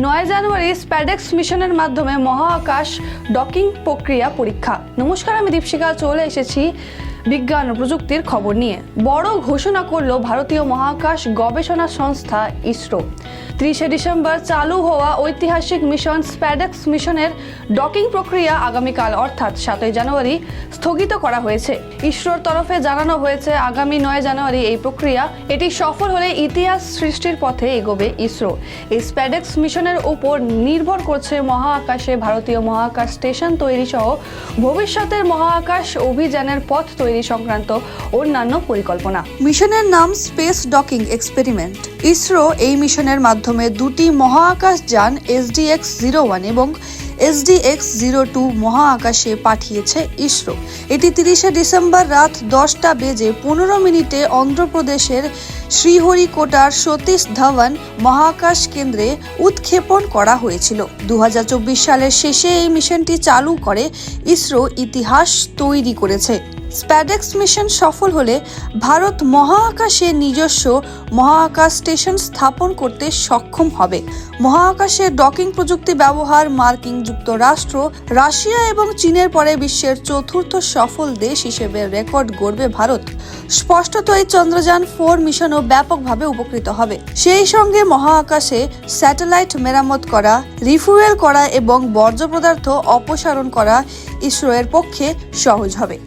নয় জানুয়ারি স্প্যাডেক্স মিশনের মাধ্যমে মহাকাশ ডকিং প্রক্রিয়া পরীক্ষা। নমস্কার আমি দীপশিকা চলে এসেছি বিজ্ঞান ও প্রযুক্তির খবর নিয়ে। বড় ঘোষণা করল ভারতীয় মহাকাশ গবেষণা সংস্থা ইসরো। ত্রিশে ডিসেম্বর চালু হওয়া ঐতিহাসিক মিশন স্প্যাডেক্স মিশনের ডকিং প্রক্রিয়া আগামীকাল, অর্থাৎ সাতই জানুয়ারি, স্থগিত করা হয়েছে। ইসরোর তরফে জানানো হয়েছে, আগামী নয় জানুয়ারি এই প্রক্রিয়া এটি সফল হলে ইতিহাস সৃষ্টির পথে এগোবে ইসরো। এই স্প্যাডেক্স মিশনের উপর নির্ভর করছে মহাকাশে ভারতীয় মহাকাশ স্টেশন তৈরি সহ ভবিষ্যতের মহাকাশ অভিযানের পথ তৈরি সংক্রান্ত অন্যান্য পরিকল্পনা। মিশনের নাম স্পেস ডকিং এক্সপেরিমেন্ট। ইসরো এই মিশনের মাধ্যমে দুটি মহাকাশ যান এসডিএক্স জিরো ওয়ান এবং এসডিএক্স জিরো টু মহাকাশে পাঠিয়েছে ইসরো। এটি তিরিশে ডিসেম্বর রাত দশটা বেজে পনেরো মিনিটে অন্ধ্রপ্রদেশের শ্রীহরিকোটার সতীশ ধাওয়ান মহাকাশ কেন্দ্রে উৎক্ষেপণ করা হয়েছিল। দু হাজার চব্বিশ সালের শেষে এই মিশনটি চালু করে ইসরো ইতিহাস তৈরি করেছে। স্প্যাডেক্স মিশন সফল হলে ভারত মহাকাশে নিজস্ব মহাকাশ স্টেশন স্থাপন করতে সক্ষম হবে। মহাকাশে ডকিং প্রযুক্তি ব্যবহার, মার্কিন যুক্তরাষ্ট্র, রাশিয়া এবং চীনের পরে বিশ্বের চতুর্থ সফল দেশ হিসেবে রেকর্ড গড়বে ভারত। স্পষ্টতই চন্দ্রযান ফোর মিশনও ব্যাপকভাবে উপকৃত হবে। সেই সঙ্গে মহাকাশে স্যাটেলাইট মেরামত করা, রিফুয়েল করা এবং বর্জ্য পদার্থ অপসারণ করা ইসরোয়ের পক্ষে সহজ হবে।